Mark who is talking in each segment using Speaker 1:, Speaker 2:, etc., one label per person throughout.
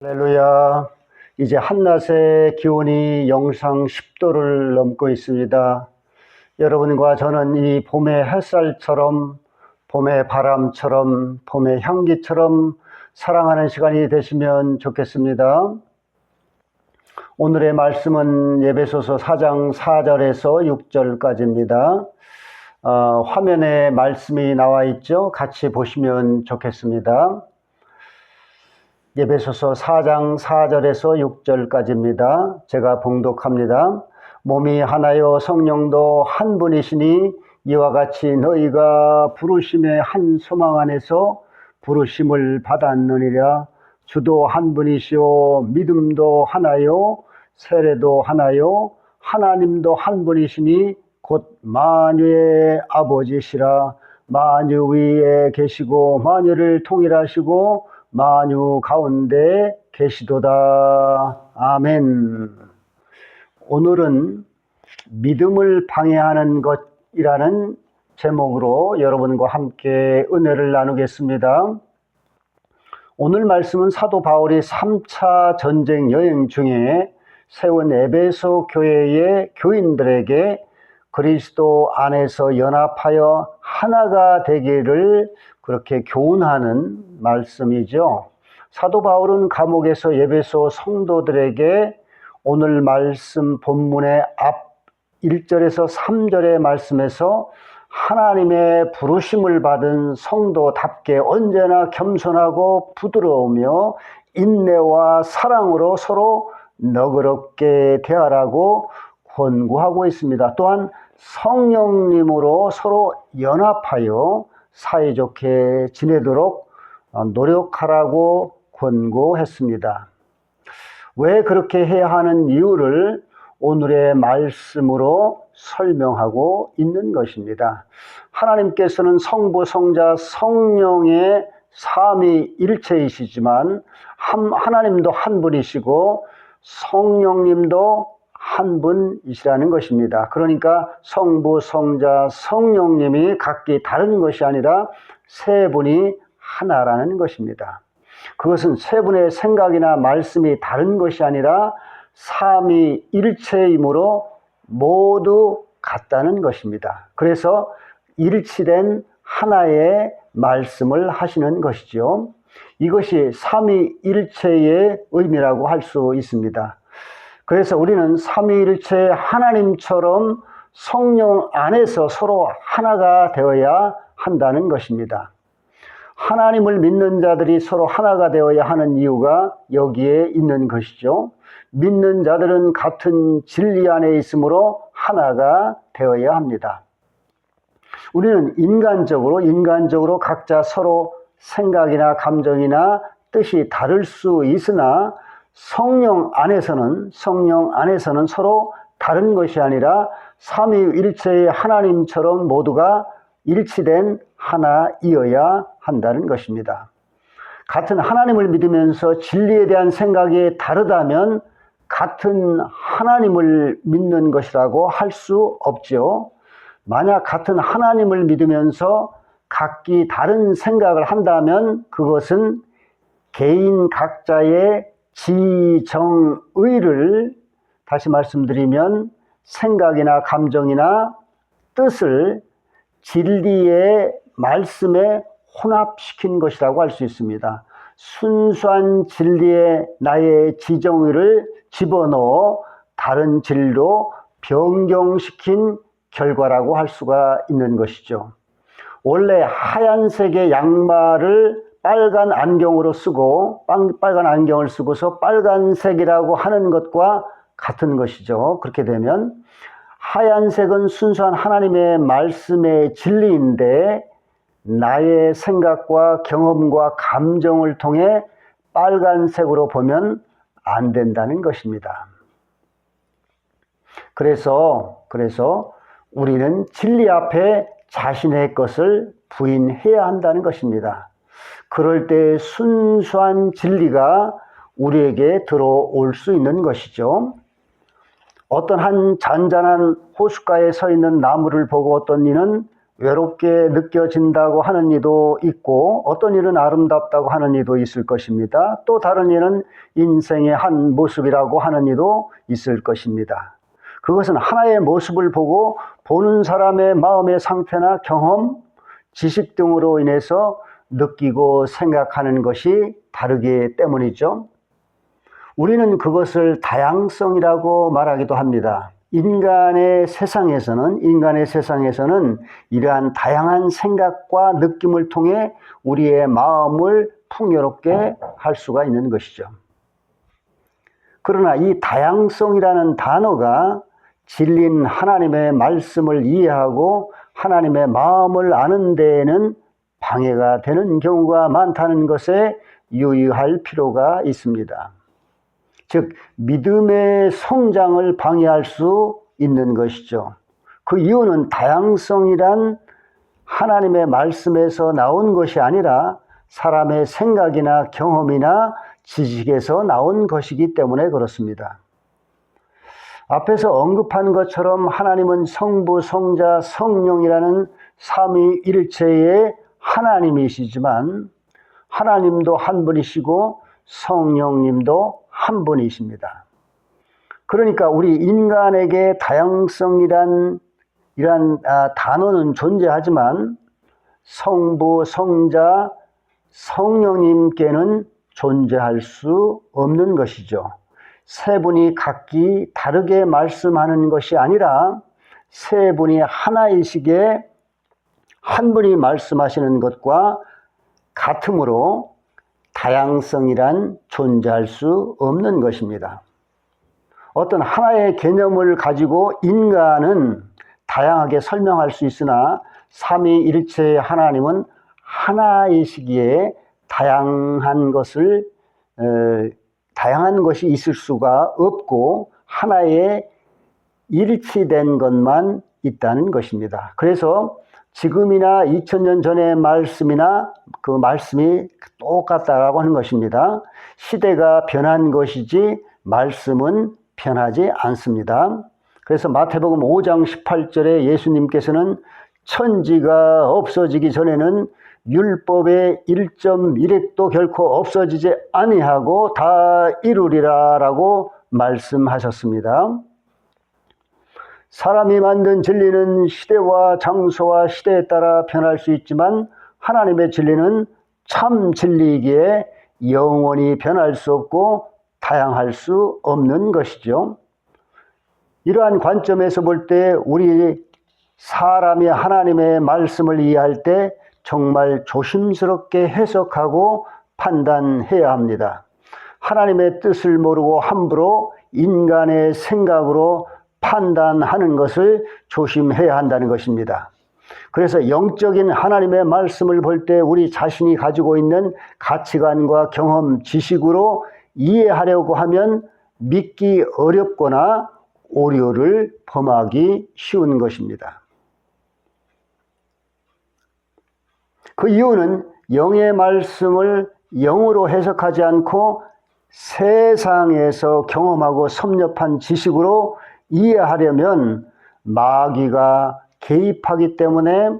Speaker 1: 할렐루야. 이제 한낮의 기온이 영상 10도를 넘고 있습니다. 여러분과 저는 이 봄의 햇살처럼, 봄의 바람처럼, 봄의 향기처럼 사랑하는 시간이 되시면 좋겠습니다. 오늘의 말씀은 예배소서 4장 4절에서 6절까지입니다. 어, 화면에 말씀이 나와 있죠? 같이 보시면 좋겠습니다. 예배소서 4장 4절에서 6절까지입니다. 제가 봉독합니다. 몸이 하나요? 성령도 한 분이시니 이와 같이 너희가 부르심의 한 소망 안에서 부르심을 받았느니라. 주도 한 분이시요 믿음도 하나요? 세례도 하나요? 하나님도 한 분이시니 곧 만유의 아버지시라. 만유 위에 계시고 만유를 통일하시고 만유 가운데 계시도다. 아멘. 오늘은 믿음을 방해하는 것이라는 제목으로 여러분과 함께 은혜를 나누겠습니다. 오늘 말씀은 사도 바울이 3차 전쟁 여행 중에 세운 에베소 교회의 교인들에게 그리스도 안에서 연합하여 하나가 되기를 그렇게 교훈하는 말씀이죠. 사도 바울은 감옥에서 예배소 성도들에게 오늘 말씀 본문의 앞 1절에서 3절의 말씀에서 하나님의 부르심을 받은 성도답게 언제나 겸손하고 부드러우며 인내와 사랑으로 서로 너그럽게 대하라고 권고하고 있습니다. 또한 성령님으로 서로 연합하여 사이좋게 지내도록 노력하라고 권고했습니다. 왜 그렇게 해야 하는 이유를 오늘의 말씀으로 설명하고 있는 것입니다. 하나님께서는 성부, 성자, 성령의 삼위 일체이시지만 하나님도 한 분이시고 성령님도 한 분이시라는 것입니다. 그러니까 성부, 성자, 성령님이 각기 다른 것이 아니라 세 분이 하나라는 것입니다. 그것은 세 분의 생각이나 말씀이 다른 것이 아니라 삼위 일체이므로 모두 같다는 것입니다. 그래서 일치된 하나의 말씀을 하시는 것이죠. 이것이 삼위일체의 의미라고 할 수 있습니다. 그래서 우리는 삼위일체 하나님처럼 성령 안에서 서로 하나가 되어야 한다는 것입니다. 하나님을 믿는 자들이 서로 하나가 되어야 하는 이유가 여기에 있는 것이죠. 믿는 자들은 같은 진리 안에 있으므로 하나가 되어야 합니다. 우리는 인간적으로 인간적으로 각자 서로 생각이나 감정이나 뜻이 다를 수 있으나 성령 안에서는 성령 안에서는 서로 다른 것이 아니라 삼위일체의 하나님처럼 모두가 일치된 하나이어야 한다는 것입니다. 같은 하나님을 믿으면서 진리에 대한 생각이 다르다면 같은 하나님을 믿는 것이라고 할 수 없죠. 만약 같은 하나님을 믿으면서 각기 다른 생각을 한다면 그것은 개인 각자의 지정의를 다시 말씀드리면 생각이나 감정이나 뜻을 진리의 말씀에 혼합시킨 것이라고 할 수 있습니다. 순수한 진리에 나의 지정의를 집어넣어 다른 진리로 변경시킨 결과라고 할 수가 있는 것이죠. 원래 하얀색의 양말을 빨간 안경으로 쓰고 빨간 안경을 쓰고서 빨간색이라고 하는 것과 같은 것이죠. 그렇게 되면 하얀색은 순수한 하나님의 말씀의 진리인데 나의 생각과 경험과 감정을 통해 빨간색으로 보면 안 된다는 것입니다. 그래서 그래서 우리는 진리 앞에 자신의 것을 부인해야 한다는 것입니다. 그럴 때 순수한 진리가 우리에게 들어올 수 있는 것이죠. 어떤 한 잔잔한 호숫가에 서 있는 나무를 보고 어떤 이는 외롭게 느껴진다고 하는 이도 있고 어떤 일은 아름답다고 하는 이도 있을 것입니다. 또 다른 일은 인생의 한 모습이라고 하는 이도 있을 것입니다. 그것은 하나의 모습을 보고 보는 사람의 마음의 상태나 경험, 지식 등으로 인해서 느끼고 생각하는 것이 다르기 때문이죠. 우리는 그것을 다양성이라고 말하기도 합니다. 인간의 세상에서는 인간의 세상에서는 이러한 다양한 생각과 느낌을 통해 우리의 마음을 풍요롭게 할 수가 있는 것이죠. 그러나 이 다양성이라는 단어가 진린 하나님의 말씀을 이해하고 하나님의 마음을 아는 데에는 방해가 되는 경우가 많다는 것에 유의할 필요가 있습니다. 즉, 믿음의 성장을 방해할 수 있는 것이죠. 그 이유는 다양성이란 하나님의 말씀에서 나온 것이 아니라 사람의 생각이나 경험이나 지식에서 나온 것이기 때문에 그렇습니다. 앞에서 언급한 것처럼 하나님은 성부, 성자, 성령이라는 삼위일체의 하나님이시지만 하나님도 한 분이시고 성령님도 한 분이십니다. 그러니까 우리 인간에게 다양성이란 이란 아, 단어는 존재하지만 성부, 성자, 성령님께는 존재할 수 없는 것이죠. 세 분이 각기 다르게 말씀하는 것이 아니라 세 분이 하나이시게 한 분이 말씀하시는 것과 같으므로 다양성이란 존재할 수 없는 것입니다. 어떤 하나의 개념을 가지고 인간은 다양하게 설명할 수 있으나 삼위일체의 하나님은 하나이시기에 다양한 것을 어, 다양한 것이 있을 수가 없고 하나의 일치된 것만 있다는 것입니다. 그래서 지금이나 2000년 전의 말씀이나 그 말씀이 똑같다라고 하는 것입니다. 시대가 변한 것이지 말씀은 변하지 않습니다. 그래서 마태복음 5장 18절에 예수님께서는 천지가 없어지기 전에는 율법의 1.1핵도 결코 없어지지 아니하고 다 이루리라라고 말씀하셨습니다. 사람이 만든 진리는 시대와 장소와 시대에 따라 변할 수 있지만 하나님의 진리는 참 진리이기에 영원히 변할 수 없고 다양할 수 없는 것이죠. 이러한 관점에서 볼 때 우리 사람이 하나님의 말씀을 이해할 때 정말 조심스럽게 해석하고 판단해야 합니다. 하나님의 뜻을 모르고 함부로 인간의 생각으로 판단하는 것을 조심해야 한다는 것입니다. 그래서 영적인 하나님의 말씀을 볼 때 우리 자신이 가지고 있는 가치관과 경험, 지식으로 이해하려고 하면 믿기 어렵거나 오류를 범하기 쉬운 것입니다. 그 이유는 영의 말씀을 영으로 해석하지 않고 세상에서 경험하고 섭렵한 지식으로 이해하려면 마귀가 개입하기 때문에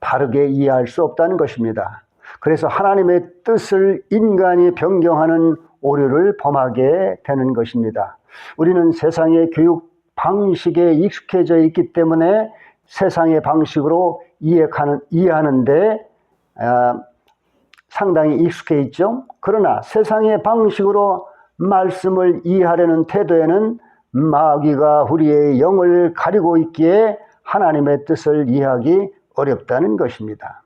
Speaker 1: 바르게 이해할 수 없다는 것입니다. 그래서 하나님의 뜻을 인간이 변경하는 오류를 범하게 되는 것입니다. 우리는 세상의 교육 방식에 익숙해져 있기 때문에 세상의 방식으로 이해하는, 이해하는데 아, 상당히 익숙해 있죠. 그러나 세상의 방식으로 말씀을 이해하려는 태도에는 마귀가 우리의 영을 가리고 있기에 하나님의 뜻을 이해하기 어렵다는 것입니다.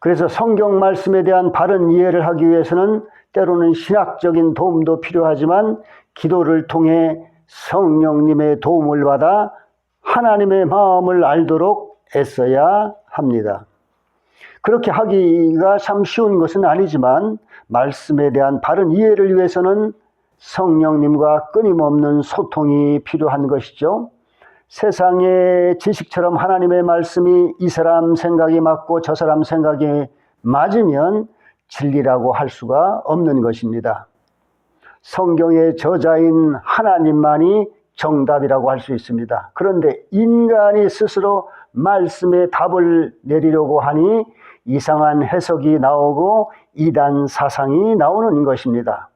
Speaker 1: 그래서 성경 말씀에 대한 바른 이해를 하기 위해서는 때로는 신학적인 도움도 필요하지만 기도를 통해 성령님의 도움을 받아 하나님의 마음을 알도록 애써야 합니다. 그렇게 하기가 참 쉬운 것은 아니지만 말씀에 대한 바른 이해를 위해서는 성령님과 끊임없는 소통이 필요한 것이죠. 세상의 지식처럼 하나님의 말씀이 이 사람 생각이 맞고 저 사람 생각이 맞으면 진리라고 할 수가 없는 것입니다. 성경의 저자인 하나님만이 정답이라고 할 수 있습니다. 그런데 인간이 스스로 말씀에 답을 내리려고 하니 이상한 해석이 나오고 이단 사상이 나오는 것입니다.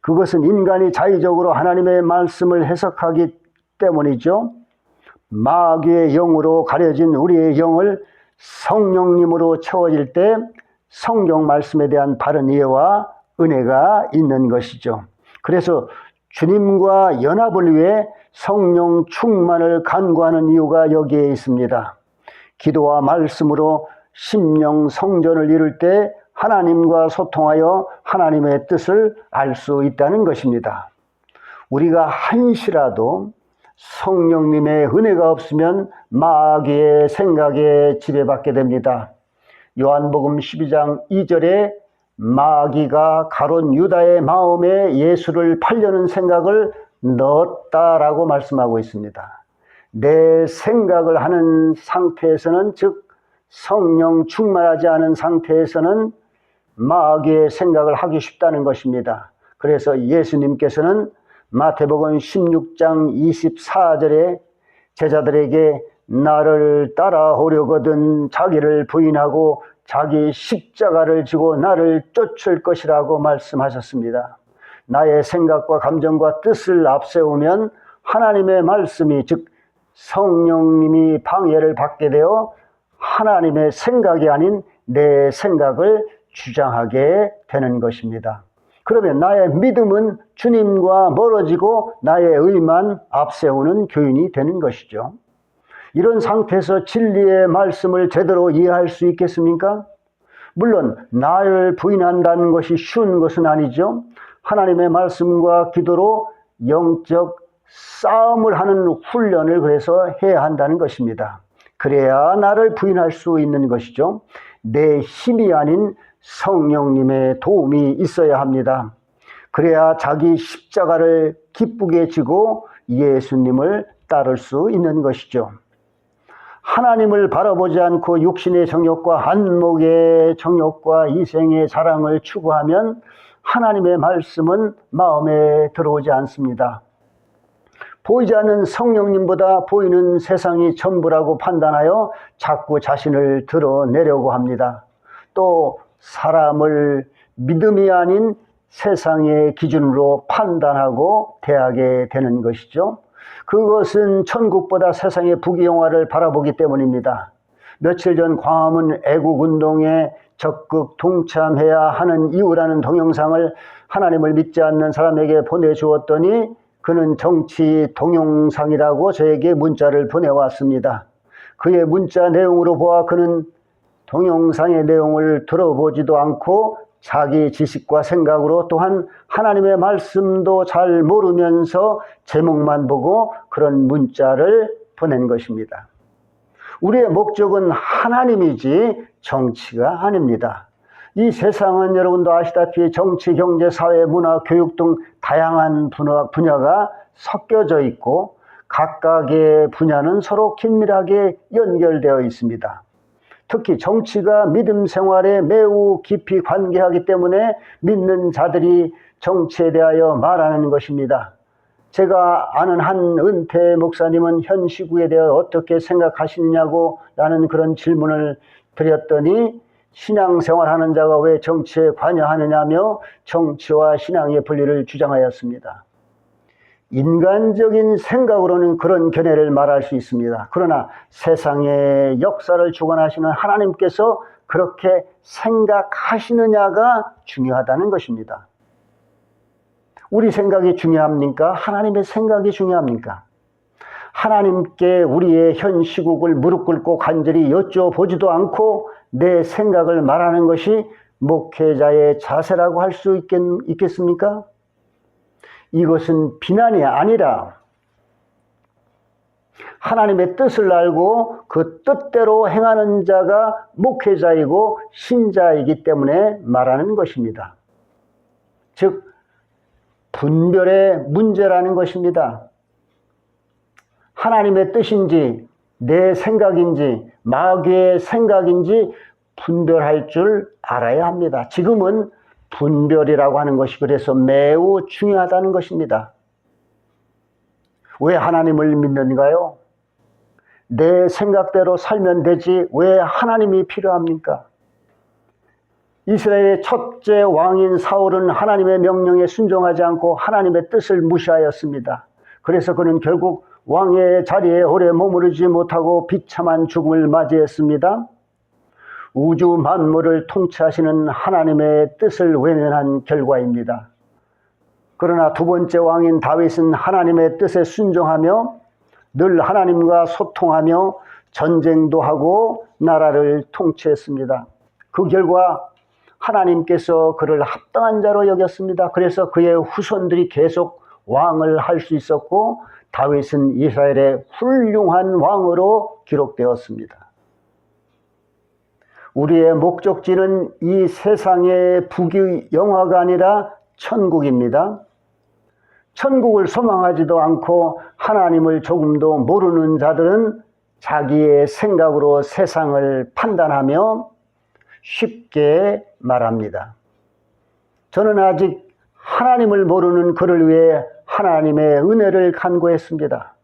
Speaker 1: 그것은 인간이 자의적으로 하나님의 말씀을 해석하기 때문이죠. 마귀의 영으로 가려진 우리의 영을 성령님으로 채워질 때 성경 말씀에 대한 바른 이해와 은혜가 있는 것이죠. 그래서 주님과 연합을 위해 성령 충만을 간구하는 이유가 여기에 있습니다. 기도와 말씀으로 심령 성전을 이룰 때 하나님과 소통하여 하나님의 뜻을 알 수 있다는 것입니다. 우리가 한시라도 성령님의 은혜가 없으면 마귀의 생각에 지배받게 됩니다. 요한복음 12장 2절에 마귀가 가론 유다의 마음에 예수를 팔려는 생각을 넣었다라고 말씀하고 있습니다. 내 생각을 하는 상태에서는 즉 성령 충만하지 않은 상태에서는 마귀의 생각을 하기 쉽다는 것입니다. 그래서 예수님께서는 마태복음 16장 24절에 제자들에게 나를 따라오려거든 자기를 부인하고 자기 십자가를 지고 나를 쫓을 것이라고 말씀하셨습니다. 나의 생각과 감정과 뜻을 앞세우면 하나님의 말씀이 즉 성령님이 방해를 받게 되어 하나님의 생각이 아닌 내 생각을 주장하게 되는 것입니다. 그러면 나의 믿음은 주님과 멀어지고 나의 의만 앞세우는 교인이 되는 것이죠. 이런 상태에서 진리의 말씀을 제대로 이해할 수 있겠습니까? 물론 나를 부인한다는 것이 쉬운 것은 아니죠. 하나님의 말씀과 기도로 영적 싸움을 하는 훈련을 그래서 해야 한다는 것입니다. 그래야 나를 부인할 수 있는 것이죠. 내 힘이 아닌 성령님의 도움이 있어야 합니다. 그래야 자기 십자가를 기쁘게 지고 예수님을 따를 수 있는 것이죠. 하나님을 바라보지 않고 육신의 정욕과 한목의 정욕과 이생의 자랑을 추구하면 하나님의 말씀은 마음에 들어오지 않습니다. 보이지 않는 성령님보다 보이는 세상이 전부라고 판단하여 자꾸 자신을 드러내려고 합니다. 또 사람을 믿음이 아닌 세상의 기준으로 판단하고 대하게 되는 것이죠. 그것은 천국보다 세상의 부귀영화를 바라보기 때문입니다. 며칠 전 광화문 애국운동에 적극 동참해야 하는 이유라는 동영상을 하나님을 믿지 않는 사람에게 보내주었더니 그는 정치 동영상이라고 저에게 문자를 보내왔습니다. 그의 문자 내용으로 보아 그는 동영상의 내용을 들어보지도 않고 자기 지식과 생각으로 또한 하나님의 말씀도 잘 모르면서 제목만 보고 그런 문자를 보낸 것입니다. 우리의 목적은 하나님이지 정치가 아닙니다. 이 세상은 여러분도 아시다시피 정치, 경제, 사회, 문화, 교육 등 다양한 분야가 섞여져 있고 각각의 분야는 서로 긴밀하게 연결되어 있습니다. 특히 정치가 믿음 생활에 매우 깊이 관계하기 때문에 믿는 자들이 정치에 대하여 말하는 것입니다. 제가 아는 한 은퇴 목사님은 현 시국에 대해 어떻게 생각하시느냐고 라는 그런 질문을 드렸더니 신앙생활 하는 자가 왜 정치에 관여하느냐며 정치와 신앙의 분리를 주장하였습니다. 인간적인 생각으로는 그런 견해를 말할 수 있습니다. 그러나 세상의 역사를 주관하시는 하나님께서 그렇게 생각하시느냐가 중요하다는 것입니다. 우리 생각이 중요합니까? 하나님의 생각이 중요합니까? 하나님께 우리의 현 시국을 무릎 꿇고 간절히 여쭤보지도 않고 내 생각을 말하는 것이 목회자의 자세라고 할 수 있겠습니까? 이것은 비난이 아니라 하나님의 뜻을 알고 그 뜻대로 행하는 자가 목회자이고 신자이기 때문에 말하는 것입니다. 즉, 분별의 문제라는 것입니다. 하나님의 뜻인지, 내 생각인지, 마귀의 생각인지 분별할 줄 알아야 합니다. 지금은 분별이라고 하는 것이 그래서 매우 중요하다는 것입니다. 왜 하나님을 믿는가요? 내 생각대로 살면 되지 왜 하나님이 필요합니까? 이스라엘의 첫째 왕인 사울은 하나님의 명령에 순종하지 않고 하나님의 뜻을 무시하였습니다. 그래서 그는 결국 왕의 자리에 오래 머무르지 못하고 비참한 죽음을 맞이했습니다. 우주 만물을 통치하시는 하나님의 뜻을 외면한 결과입니다. 그러나 두 번째 왕인 다윗은 하나님의 뜻에 순종하며 늘 하나님과 소통하며 전쟁도 하고 나라를 통치했습니다. 그 결과 하나님께서 그를 합당한 자로 여겼습니다. 그래서 그의 후손들이 계속 왕을 할 수 있었고 다윗은 이스라엘의 훌륭한 왕으로 기록되었습니다. 우리의 목적지는 이 세상의 부귀 영화가 아니라 천국입니다. 천국을 소망하지도 않고 하나님을 조금도 모르는 자들은 자기의 생각으로 세상을 판단하며 쉽게 말합니다. 저는 아직 하나님을 모르는 그를 위해 하나님의 은혜를 간구했습니다.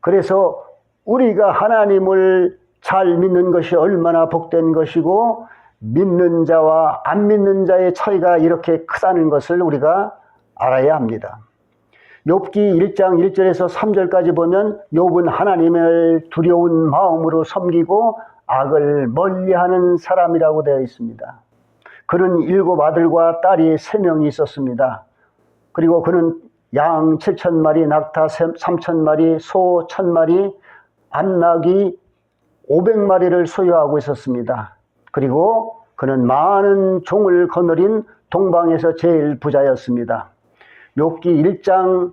Speaker 1: 그래서 우리가 하나님을 잘 믿는 것이 얼마나 복된 것이고 믿는 자와 안 믿는 자의 차이가 이렇게 크다는 것을 우리가 알아야 합니다. 욥기 1장 1절에서 3절까지 보면 욥은 하나님을 두려운 마음으로 섬기고 악을 멀리하는 사람이라고 되어 있습니다. 그는 일곱 아들과 딸이 세 명이 있었습니다. 그리고 그는 양 7천 마리, 낙타 3천 마리, 소 1천 마리, 암낙이 500마리를 소유하고 있었습니다. 그리고 그는 많은 종을 거느린 동방에서 제일 부자였습니다. 욥기 1장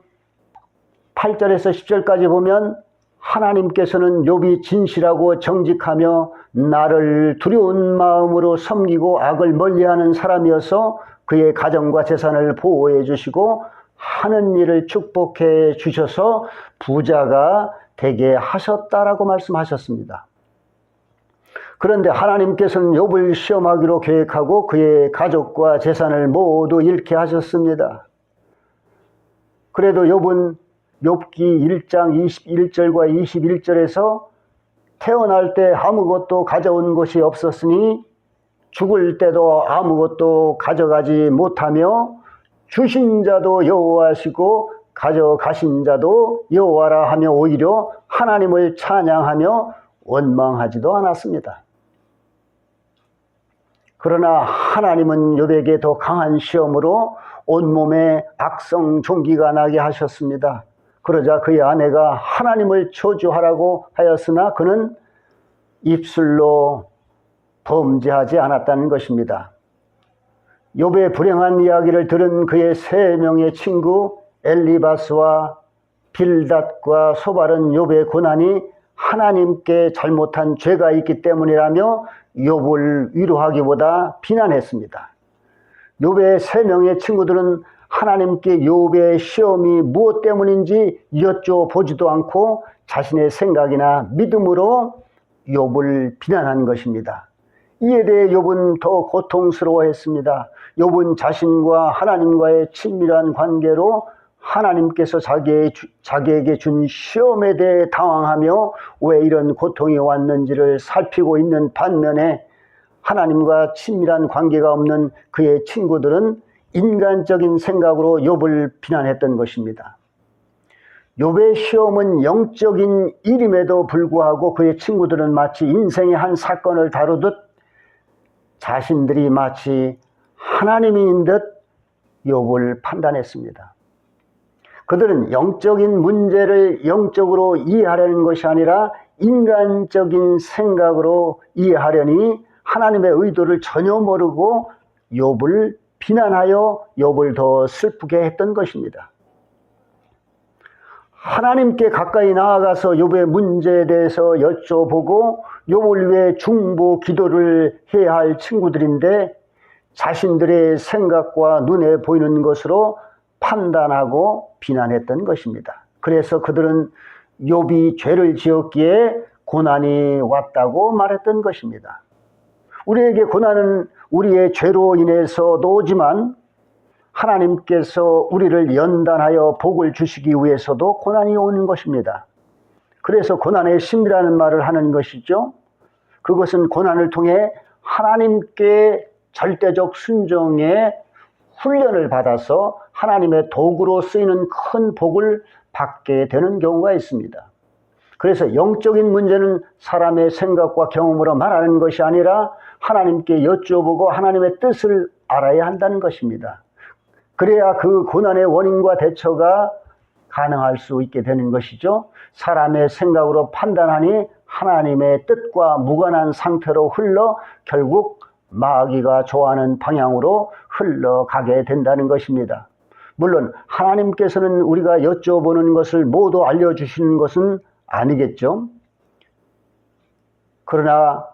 Speaker 1: 8절에서 10절까지 보면 하나님께서는 욥이 진실하고 정직하며 나를 두려운 마음으로 섬기고 악을 멀리하는 사람이어서 그의 가정과 재산을 보호해 주시고 하는 일을 축복해 주셔서 부자가 되게 하셨다라고 말씀하셨습니다. 그런데 하나님께서는 욥을 시험하기로 계획하고 그의 가족과 재산을 모두 잃게 하셨습니다. 그래도 욥은 욥기 1장 21절과 21절에서 태어날 때 아무것도 가져온 것이 없었으니 죽을 때도 아무것도 가져가지 못하며 주신 자도 여호와시고 가져가신 자도 여호와라 하며 오히려 하나님을 찬양하며 원망하지도 않았습니다. 그러나 하나님은 욥에게 더 강한 시험으로 온몸에 악성 종기가 나게 하셨습니다. 그러자 그의 아내가 하나님을 저주하라고 하였으나 그는 입술로 범죄하지 않았다는 것입니다. 욥의 불행한 이야기를 들은 그의 세 명의 친구 엘리바스와 빌닷과 소발은 욥의 고난이 하나님께 잘못한 죄가 있기 때문이라며 욥을 위로하기보다 비난했습니다. 욥의 세 명의 친구들은 하나님께 욥의 시험이 무엇 때문인지 여쭤보지도 않고 자신의 생각이나 믿음으로 욥을 비난한 것입니다. 이에 대해 욥은 더 고통스러워했습니다. 욥은 자신과 하나님과의 친밀한 관계로 하나님께서 자기의, 자기에게 준 시험에 대해 당황하며 왜 이런 고통이 왔는지를 살피고 있는 반면에 하나님과 친밀한 관계가 없는 그의 친구들은 인간적인 생각으로 욥을 비난했던 것입니다. 욥의 시험은 영적인 일임에도 불구하고 그의 친구들은 마치 인생의 한 사건을 다루듯 자신들이 마치 하나님인 듯 욥을 판단했습니다. 그들은 영적인 문제를 영적으로 이해하려는 것이 아니라 인간적인 생각으로 이해하려니 하나님의 의도를 전혀 모르고 욥을 비난하여 욥을 더 슬프게 했던 것입니다. 하나님께 가까이 나아가서 욥의 문제에 대해서 여쭤보고 욥을 위해 중보 기도를 해야 할 친구들인데 자신들의 생각과 눈에 보이는 것으로 판단하고 비난했던 것입니다. 그래서 그들은 욥이 죄를 지었기에 고난이 왔다고 말했던 것입니다. 우리에게 고난은 우리의 죄로 인해서도 오지만 하나님께서 우리를 연단하여 복을 주시기 위해서도 고난이 오는 것입니다. 그래서 고난의 심이라는 말을 하는 것이죠. 그것은 고난을 통해 하나님께 절대적 순종의 훈련을 받아서 하나님의 도구로 쓰이는 큰 복을 받게 되는 경우가 있습니다. 그래서 영적인 문제는 사람의 생각과 경험으로 말하는 것이 아니라 하나님께 여쭤보고 하나님의 뜻을 알아야 한다는 것입니다. 그래야 그 고난의 원인과 대처가 가능할 수 있게 되는 것이죠. 사람의 생각으로 판단하니 하나님의 뜻과 무관한 상태로 흘러 결국 마귀가 좋아하는 방향으로 흘러가게 된다는 것입니다. 물론 하나님께서는 우리가 여쭤보는 것을 모두 알려주시는 것은 아니겠죠. 그러나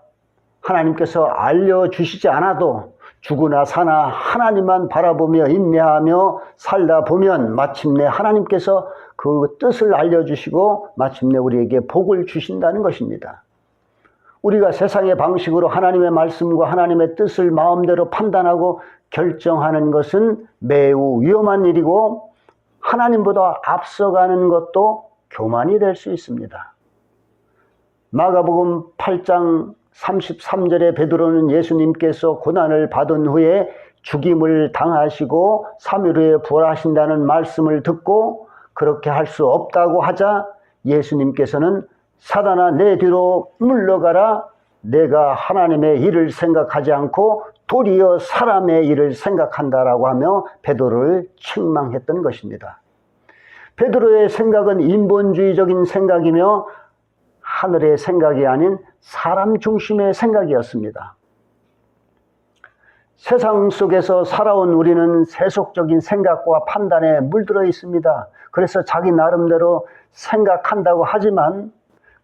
Speaker 1: 하나님께서 알려주시지 않아도 죽으나 사나 하나님만 바라보며 인내하며 살다 보면 마침내 하나님께서 그 뜻을 알려주시고 마침내 우리에게 복을 주신다는 것입니다. 우리가 세상의 방식으로 하나님의 말씀과 하나님의 뜻을 마음대로 판단하고 결정하는 것은 매우 위험한 일이고 하나님보다 앞서가는 것도 교만이 될 수 있습니다. 마가복음 8장 33절에 베드로는 예수님께서 고난을 받은 후에 죽임을 당하시고 3일 후에 부활하신다는 말씀을 듣고 그렇게 할 수 없다고 하자 예수님께서는 사단아 내 뒤로 물러가라 내가 하나님의 일을 생각하지 않고 도리어 사람의 일을 생각한다라고 하며 베드로를 책망했던 것입니다. 베드로의 생각은 인본주의적인 생각이며 하늘의 생각이 아닌 사람 중심의 생각이었습니다. 세상 속에서 살아온 우리는 세속적인 생각과 판단에 물들어 있습니다. 그래서 자기 나름대로 생각한다고 하지만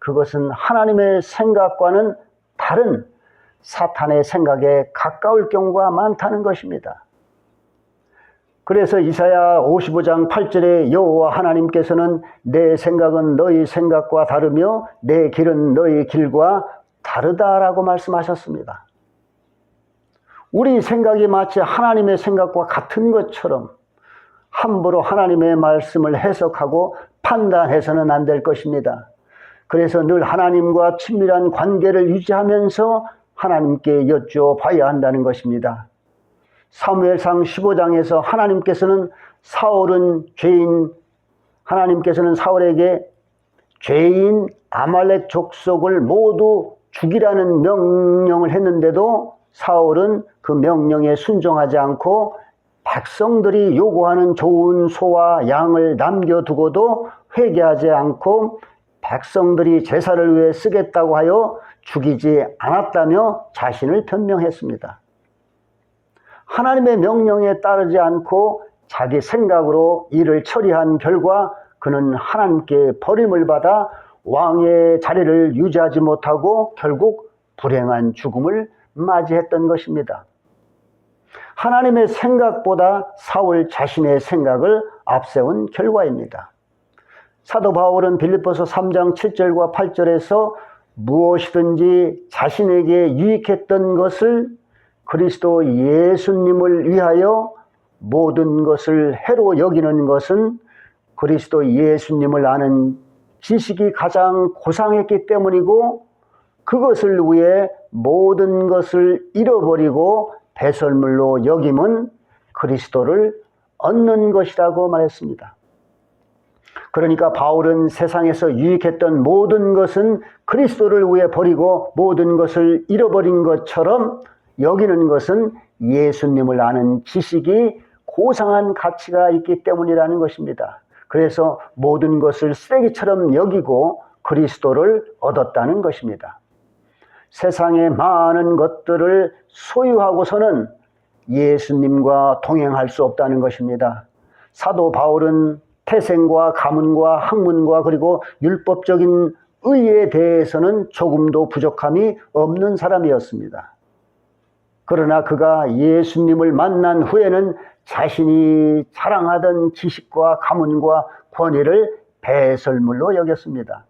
Speaker 1: 그것은 하나님의 생각과는 다른 사탄의 생각에 가까울 경우가 많다는 것입니다. 그래서 이사야 55장 8절에 여호와 하나님께서는 내 생각은 너희 생각과 다르며 내 길은 너희 길과 다르다라고 말씀하셨습니다. 우리 생각이 마치 하나님의 생각과 같은 것처럼 함부로 하나님의 말씀을 해석하고 판단해서는 안 될 것입니다. 그래서 늘 하나님과 친밀한 관계를 유지하면서 하나님께 여쭤봐야 한다는 것입니다. 사무엘상 15장에서 하나님께서는 사울은 죄인 하나님께서는 사울에게 죄인 아말렉 족속을 모두 죽이라는 명령을 했는데도 사울은 그 명령에 순종하지 않고 백성들이 요구하는 좋은 소와 양을 남겨두고도 회개하지 않고 백성들이 제사를 위해 쓰겠다고 하여 죽이지 않았다며 자신을 변명했습니다. 하나님의 명령에 따르지 않고 자기 생각으로 일을 처리한 결과 그는 하나님께 버림을 받아 왕의 자리를 유지하지 못하고 결국 불행한 죽음을 맞이했던 것입니다. 하나님의 생각보다 사울 자신의 생각을 앞세운 결과입니다. 사도 바울은 빌립보서 3장 7절과 8절에서 무엇이든지 자신에게 유익했던 것을 그리스도 예수님을 위하여 모든 것을 해로 여기는 것은 그리스도 예수님을 아는 지식이 가장 고상했기 때문이고 그것을 위해 모든 것을 잃어버리고 배설물로 여김은 그리스도를 얻는 것이라고 말했습니다. 그러니까 바울은 세상에서 유익했던 모든 것은 그리스도를 위해 버리고 모든 것을 잃어버린 것처럼 여기는 것은 예수님을 아는 지식이 고상한 가치가 있기 때문이라는 것입니다. 그래서 모든 것을 쓰레기처럼 여기고 그리스도를 얻었다는 것입니다. 세상의 많은 것들을 소유하고서는 예수님과 동행할 수 없다는 것입니다. 사도 바울은 태생과 가문과 학문과 그리고 율법적인 의에 대해서는 조금도 부족함이 없는 사람이었습니다. 그러나 그가 예수님을 만난 후에는 자신이 자랑하던 지식과 가문과 권위를 배설물로 여겼습니다.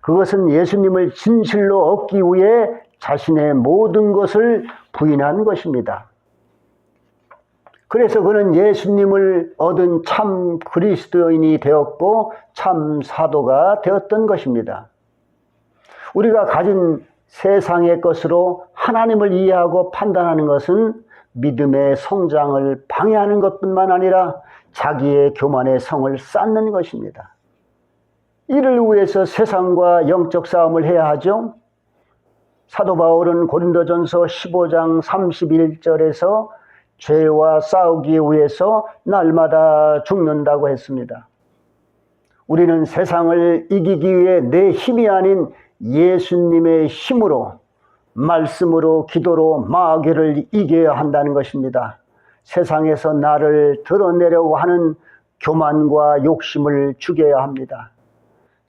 Speaker 1: 그것은 예수님을 진실로 얻기 위해 자신의 모든 것을 부인한 것입니다. 그래서 그는 예수님을 얻은 참 그리스도인이 되었고 참 사도가 되었던 것입니다. 우리가 가진 세상의 것으로 하나님을 이해하고 판단하는 것은 믿음의 성장을 방해하는 것뿐만 아니라 자기의 교만의 성을 쌓는 것입니다. 이를 위해서 세상과 영적 싸움을 해야 하죠. 사도 바울은 고린도전서 15장 31절에서 죄와 싸우기 위해서 날마다 죽는다고 했습니다. 우리는 세상을 이기기 위해 내 힘이 아닌 예수님의 힘으로 말씀으로 기도로 마귀를 이겨야 한다는 것입니다. 세상에서 나를 드러내려고 하는 교만과 욕심을 죽여야 합니다.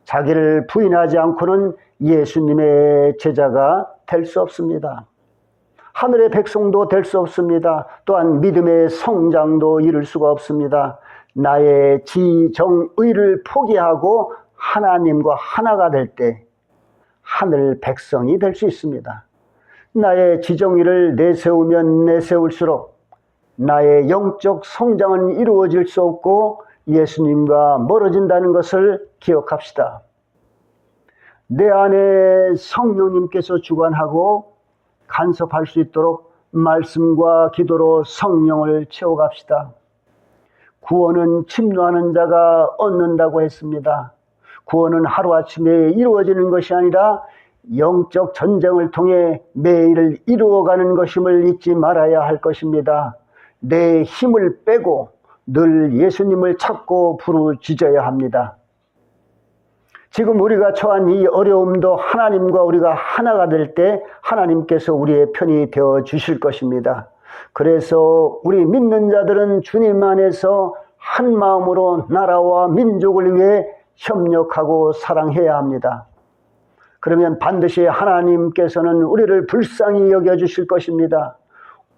Speaker 1: 자기를 부인하지 않고는 예수님의 제자가 될 수 없습니다. 하늘의 백성도 될 수 없습니다. 또한 믿음의 성장도 이룰 수가 없습니다. 나의 지정의를 포기하고 하나님과 하나가 될 때 하늘 백성이 될 수 있습니다. 나의 지정의를 내세우면 내세울수록 나의 영적 성장은 이루어질 수 없고 예수님과 멀어진다는 것을 기억합시다. 내 안에 성령님께서 주관하고 간섭할 수 있도록 말씀과 기도로 성령을 채워갑시다. 구원은 침노하는 자가 얻는다고 했습니다. 구원은 하루아침에 이루어지는 것이 아니라 영적 전쟁을 통해 매일 이루어가는 것임을 잊지 말아야 할 것입니다. 내 힘을 빼고 늘 예수님을 찾고 부르짖어야 합니다. 지금 우리가 처한 이 어려움도 하나님과 우리가 하나가 될 때 하나님께서 우리의 편이 되어 주실 것입니다. 그래서 우리 믿는 자들은 주님 안에서 한 마음으로 나라와 민족을 위해 협력하고 사랑해야 합니다. 그러면 반드시 하나님께서는 우리를 불쌍히 여겨 주실 것입니다.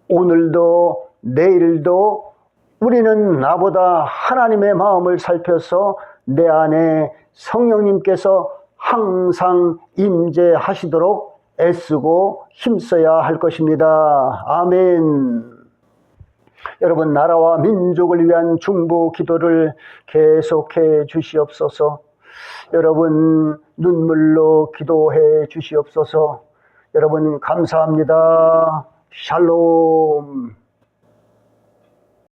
Speaker 1: 오늘도 내일도 우리는 나보다 하나님의 마음을 살펴서 내 안에 성령님께서 항상 임재하시도록 애쓰고 힘써야 할 것입니다. 아멘. 여러분, 나라와 민족을 위한 중보 기도를 계속해 주시옵소서. 여러분, 눈물로 기도해 주시옵소서. 여러분, 감사합니다. 샬롬.